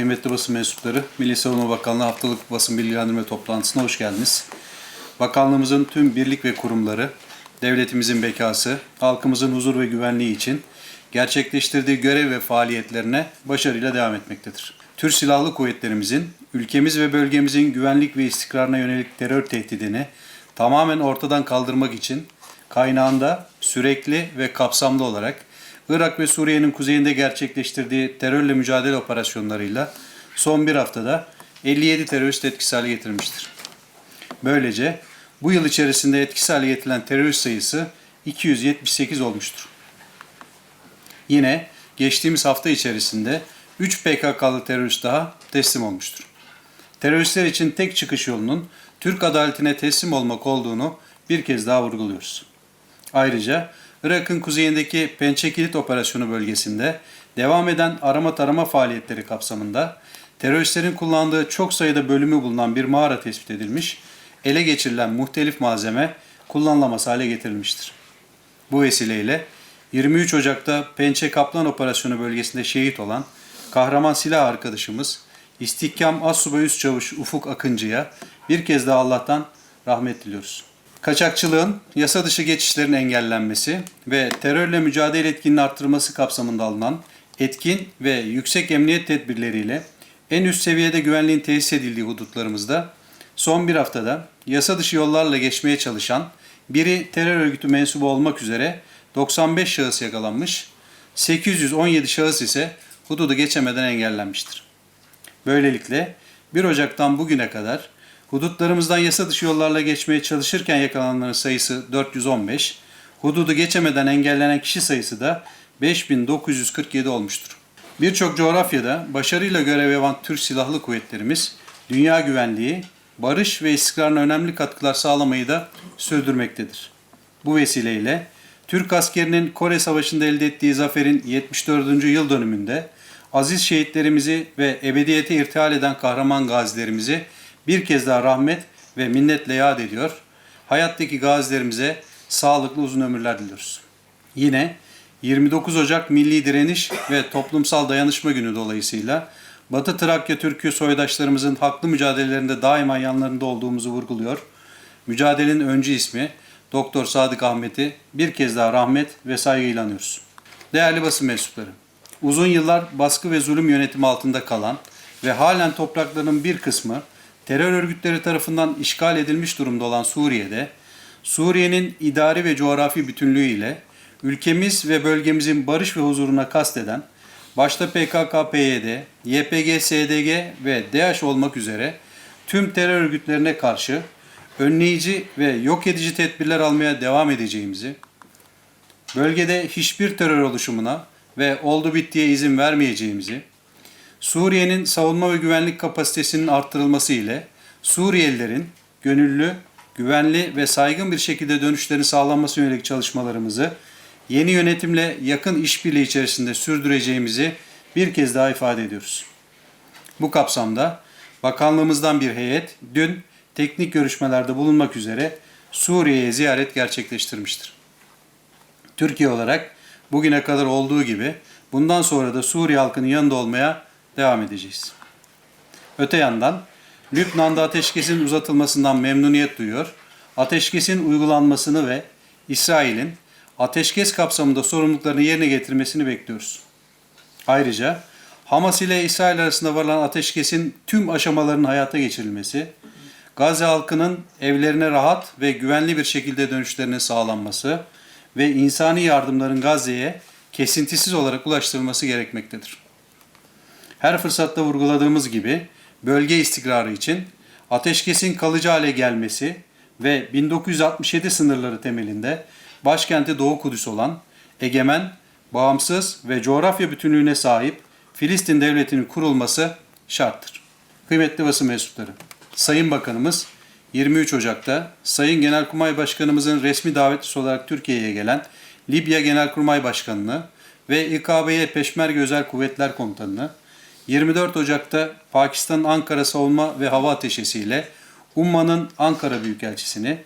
Kıymetli basın mensupları, Milli Savunma Bakanlığı haftalık basın bilgilendirme toplantısına hoş geldiniz. Bakanlığımızın tüm birlik ve kurumları, devletimizin bekası, halkımızın huzur ve güvenliği için gerçekleştirdiği görev ve faaliyetlerine başarıyla devam etmektedir. Türk Silahlı Kuvvetlerimizin ülkemiz ve bölgemizin güvenlik ve istikrarına yönelik terör tehdidini tamamen ortadan kaldırmak için kaynağında sürekli ve kapsamlı olarak Irak ve Suriye'nin kuzeyinde gerçekleştirdiği terörle mücadele operasyonlarıyla son bir haftada 57 terörist etkisiz hale getirmiştir. Böylece bu yıl içerisinde etkisiz hale getirilen terörist sayısı 278 olmuştur. Yine geçtiğimiz hafta içerisinde 3 PKK'lı terörist daha teslim olmuştur. Teröristler için tek çıkış yolunun Türk adaletine teslim olmak olduğunu bir kez daha vurguluyoruz. Ayrıca Irak'ın kuzeyindeki Pençe Kilit Operasyonu bölgesinde devam eden arama tarama faaliyetleri kapsamında teröristlerin kullandığı çok sayıda bölümü bulunan bir mağara tespit edilmiş, ele geçirilen muhtelif malzeme kullanılamaz hale getirilmiştir. Bu vesileyle 23 Ocak'ta Pençe Kaplan Operasyonu bölgesinde şehit olan kahraman silah arkadaşımız İstihkam Assubay Üst Çavuş Ufuk Akıncı'ya bir kez daha Allah'tan rahmet diliyoruz. Kaçakçılığın, yasa dışı geçişlerin engellenmesi ve terörle mücadele etkinliğini arttırması kapsamında alınan etkin ve yüksek emniyet tedbirleriyle en üst seviyede güvenliğin tesis edildiği hudutlarımızda son bir haftada yasa dışı yollarla geçmeye çalışan biri terör örgütü mensubu olmak üzere 95 şahıs yakalanmış, 817 şahıs ise hududu geçemeden engellenmiştir. Böylelikle 1 Ocak'tan bugüne kadar hudutlarımızdan yasa dışı yollarla geçmeye çalışırken yakalananların sayısı 415, hududu geçemeden engellenen kişi sayısı da 5947 olmuştur. Birçok coğrafyada başarıyla görev yapan Türk Silahlı Kuvvetlerimiz dünya güvenliği, barış ve istikrarına önemli katkılar sağlamayı da sürdürmektedir. Bu vesileyle Türk askerinin Kore Savaşı'nda elde ettiği zaferin 74. yıl dönümünde aziz şehitlerimizi ve ebediyete irtihal eden kahraman gazilerimizi bir kez daha rahmet ve minnetle yad ediyor. Hayattaki gazilerimize sağlıklı uzun ömürler diliyoruz. Yine 29 Ocak Milli Direniş ve Toplumsal Dayanışma Günü dolayısıyla Batı Trakya Türk'ü soydaşlarımızın haklı mücadelelerinde daima yanlarında olduğumuzu vurguluyor. Mücadelenin öncü ismi Doktor Sadık Ahmet'i bir kez daha rahmet ve saygıyla anıyoruz. Değerli basın mensupları, uzun yıllar baskı ve zulüm yönetimi altında kalan ve halen topraklarının bir kısmı terör örgütleri tarafından işgal edilmiş durumda olan Suriye'de, Suriye'nin idari ve coğrafi bütünlüğü ile ülkemiz ve bölgemizin barış ve huzuruna kasteden, başta PKK, PYD, YPG, SDG ve DAEŞ olmak üzere tüm terör örgütlerine karşı önleyici ve yok edici tedbirler almaya devam edeceğimizi, bölgede hiçbir terör oluşumuna ve oldu bittiye izin vermeyeceğimizi, Suriye'nin savunma ve güvenlik kapasitesinin arttırılması ile Suriyelilerin gönüllü, güvenli ve saygın bir şekilde dönüşlerini sağlanması yönelik çalışmalarımızı yeni yönetimle yakın işbirliği içerisinde sürdüreceğimizi bir kez daha ifade ediyoruz. Bu kapsamda bakanlığımızdan bir heyet dün teknik görüşmelerde bulunmak üzere Suriye'ye ziyaret gerçekleştirmiştir. Türkiye olarak bugüne kadar olduğu gibi bundan sonra da Suriye halkının yanında olmaya devam edeceğiz. Öte yandan Lübnan'da ateşkesin uzatılmasından memnuniyet duyuyor, ateşkesin uygulanmasını ve İsrail'in ateşkes kapsamında sorumluluklarını yerine getirmesini bekliyoruz. Ayrıca Hamas ile İsrail arasında varılan ateşkesin tüm aşamalarının hayata geçirilmesi, Gazze halkının evlerine rahat ve güvenli bir şekilde dönüşlerinin sağlanması ve insani yardımların Gazze'ye kesintisiz olarak ulaştırılması gerekmektedir. Her fırsatta vurguladığımız gibi bölge istikrarı için ateşkesin kalıcı hale gelmesi ve 1967 sınırları temelinde başkenti Doğu Kudüs olan egemen, bağımsız ve coğrafya bütünlüğüne sahip Filistin devletinin kurulması şarttır. Kıymetli basın mensupları, Sayın Bakanımız 23 Ocak'ta Sayın Genelkurmay Başkanımızın resmi davetlisi olarak Türkiye'ye gelen Libya Genelkurmay Başkanı'nı ve İKB'ye Peşmerge Özel Kuvvetler Komutanı'nı 24 Ocak'ta Pakistan'ın Ankara Savunma ve Hava Ateşesi ile Umma'nın Ankara Büyükelçisini,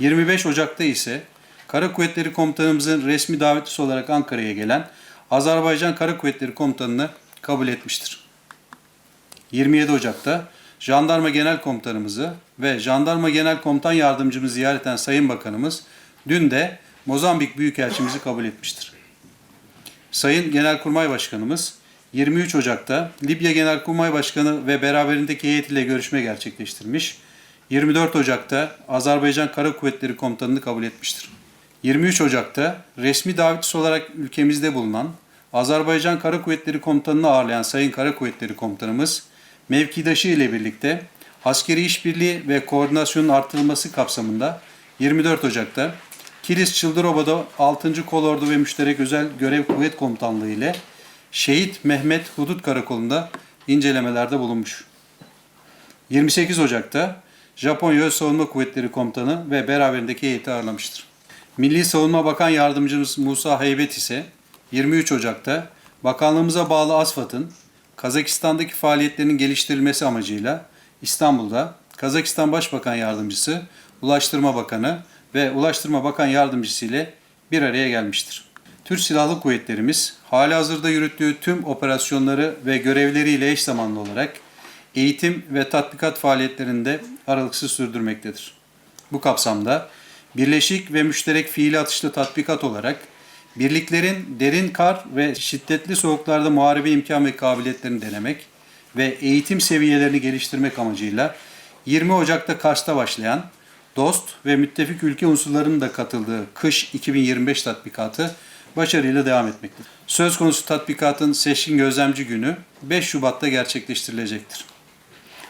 25 Ocak'ta ise Kara Kuvvetleri Komutanımızın resmi davetlisi olarak Ankara'ya gelen Azerbaycan Kara Kuvvetleri Komutanı'nı kabul etmiştir. 27 Ocak'ta Jandarma Genel Komutanımızı ve Jandarma Genel Komutan Yardımcımızı ziyaret eden Sayın Bakanımız dün de Mozambik Büyükelçimizi kabul etmiştir. Sayın Genelkurmay Başkanımız 23 Ocak'ta Libya Genelkurmay Başkanı ve beraberindeki heyet ile görüşme gerçekleştirmiş. 24 Ocak'ta Azerbaycan Kara Kuvvetleri Komutanını kabul etmiştir. 23 Ocak'ta resmi davetçisi olarak ülkemizde bulunan Azerbaycan Kara Kuvvetleri Komutanını ağırlayan Sayın Kara Kuvvetleri Komutanımız mevkidaşı ile birlikte askeri işbirliği ve koordinasyonun artırılması kapsamında 24 Ocak'ta Kilis Çıldıroba'da 6. Kolordu ve Müşterek Özel Görev Kuvvet Komutanlığı ile Şehit Mehmet Hudut Karakolu'nda incelemelerde bulunmuş. 28 Ocak'ta Japonya Öz Savunma Kuvvetleri Komutanı ve beraberindeki heyeti ağırlamıştır. Milli Savunma Bakan Yardımcımız Musa Heybet ise 23 Ocak'ta bakanlığımıza bağlı ASFAD'ın Kazakistan'daki faaliyetlerinin geliştirilmesi amacıyla İstanbul'da Kazakistan Başbakan Yardımcısı, Ulaştırma Bakanı ve Ulaştırma Bakan Yardımcısı ile bir araya gelmiştir. Türk Silahlı Kuvvetlerimiz hali hazırda yürüttüğü tüm operasyonları ve görevleriyle eş zamanlı olarak eğitim ve tatbikat faaliyetlerinde aralıksız sürdürmektedir. Bu kapsamda birleşik ve müşterek fiili atışlı tatbikat olarak birliklerin derin kar ve şiddetli soğuklarda muharebe imkan ve kabiliyetlerini denemek ve eğitim seviyelerini geliştirmek amacıyla 20 Ocak'ta Kars'ta başlayan dost ve müttefik ülke unsurlarının da katıldığı kış 2025 tatbikatı başarıyla devam etmektedir. Söz konusu tatbikatın seçkin gözlemci günü 5 Şubat'ta gerçekleştirilecektir.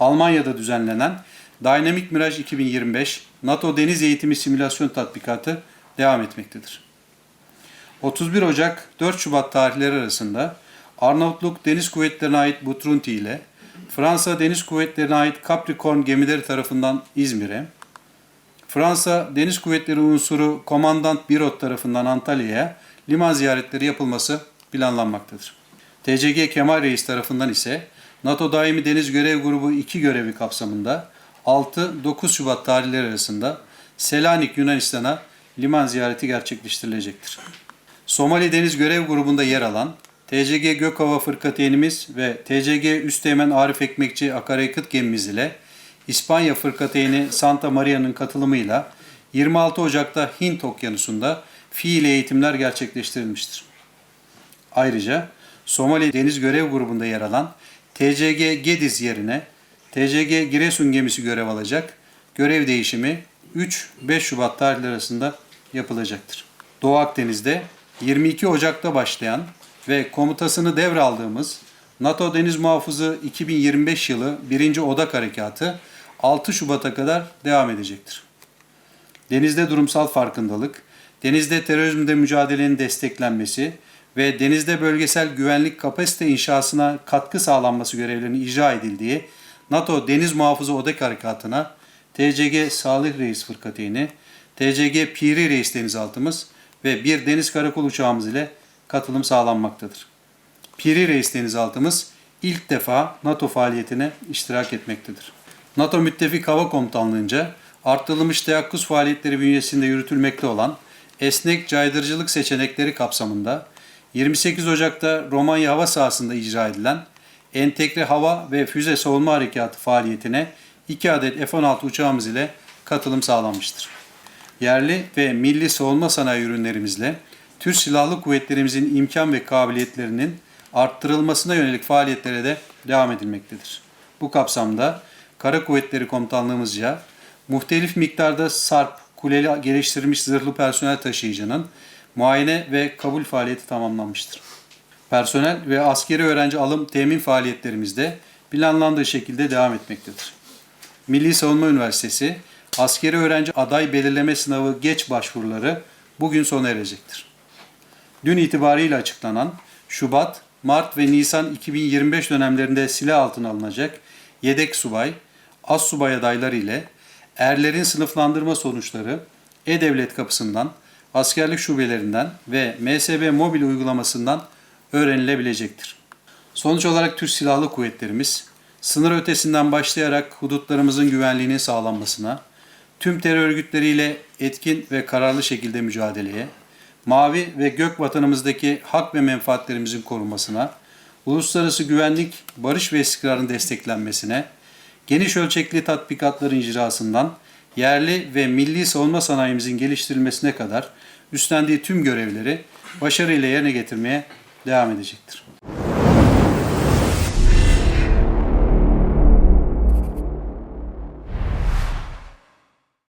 Almanya'da düzenlenen Dynamic Mirage 2025 NATO Deniz Eğitimi Simülasyon Tatbikatı devam etmektedir. 31 Ocak 4 Şubat tarihleri arasında Arnavutluk Deniz Kuvvetleri'ne ait Butrunti ile Fransa Deniz Kuvvetleri'ne ait Capricorn gemileri tarafından İzmir'e, Fransa Deniz Kuvvetleri unsuru Komandant Birot tarafından Antalya'ya liman ziyaretleri yapılması planlanmaktadır. TCG Kemal Reis tarafından ise NATO Daimi Deniz Görev Grubu 2 görevi kapsamında 6-9 Şubat tarihleri arasında Selanik Yunanistan'a liman ziyareti gerçekleştirilecektir. Somali Deniz Görev Grubu'nda yer alan TCG Gökova Fırkateynimiz ve TCG Üsteğmen Arif Ekmekçi Akaryakıt gemimiz ile İspanya Fırkateyni Santa Maria'nın katılımıyla 26 Ocak'ta Hint Okyanusu'nda fiil eğitimler gerçekleştirilmiştir. Ayrıca Somali Deniz Görev Grubu'nda yer alan TCG Gediz yerine TCG Giresun gemisi görev alacak. Görev değişimi 3-5 Şubat tarihleri arasında yapılacaktır. Doğu Akdeniz'de 22 Ocak'ta başlayan ve komutasını devraldığımız NATO Deniz Muhafızı 2025 yılı 1. Odak Harekatı 6 Şubat'a kadar devam edecektir. Denizde durumsal farkındalık, denizde terörizmde mücadelenin desteklenmesi ve denizde bölgesel güvenlik kapasite inşasına katkı sağlanması görevlerinin icra edildiği NATO Deniz Muhafızı Odak Harekatı'na TCG Salih Reis Fırkateyni, TCG Piri Reis denizaltımız ve bir deniz karakol uçağımız ile katılım sağlanmaktadır. Piri Reis denizaltımız ilk defa NATO faaliyetine iştirak etmektedir. NATO Müttefik Hava Komutanlığı'nca arttırılmış teyakkuz faaliyetleri bünyesinde yürütülmekte olan esnek caydırıcılık seçenekleri kapsamında 28 Ocak'ta Romanya hava sahasında icra edilen entegre hava ve füze savunma harekatı faaliyetine 2 adet F-16 uçağımız ile katılım sağlanmıştır. Yerli ve milli savunma sanayi ürünlerimizle Türk Silahlı Kuvvetlerimizin imkan ve kabiliyetlerinin arttırılmasına yönelik faaliyetlere de devam edilmektedir. Bu kapsamda Kara Kuvvetleri Komutanlığımızca muhtelif miktarda SARP, kuleli geliştirilmiş zırhlı personel taşıyıcının muayene ve kabul faaliyeti tamamlanmıştır. Personel ve askeri öğrenci alım temin faaliyetlerimizde planlandığı şekilde devam etmektedir. Milli Savunma Üniversitesi askeri öğrenci aday belirleme sınavı geç başvuruları bugün sona erecektir. Dün itibariyle açıklanan Şubat, Mart ve Nisan 2025 dönemlerinde silah altına alınacak yedek subay, az subay adayları ile erlerin sınıflandırma sonuçları E-Devlet kapısından, askerlik şubelerinden ve MSB mobil uygulamasından öğrenilebilecektir. Sonuç olarak Türk Silahlı Kuvvetlerimiz sınır ötesinden başlayarak hudutlarımızın güvenliğinin sağlanmasına, tüm terör örgütleriyle etkin ve kararlı şekilde mücadeleye, mavi ve gök vatanımızdaki hak ve menfaatlerimizin korunmasına, uluslararası güvenlik, barış ve istikrarın desteklenmesine, geniş ölçekli tatbikatların icrasından yerli ve milli savunma sanayimizin geliştirilmesine kadar üstlendiği tüm görevleri başarıyla yerine getirmeye devam edecektir.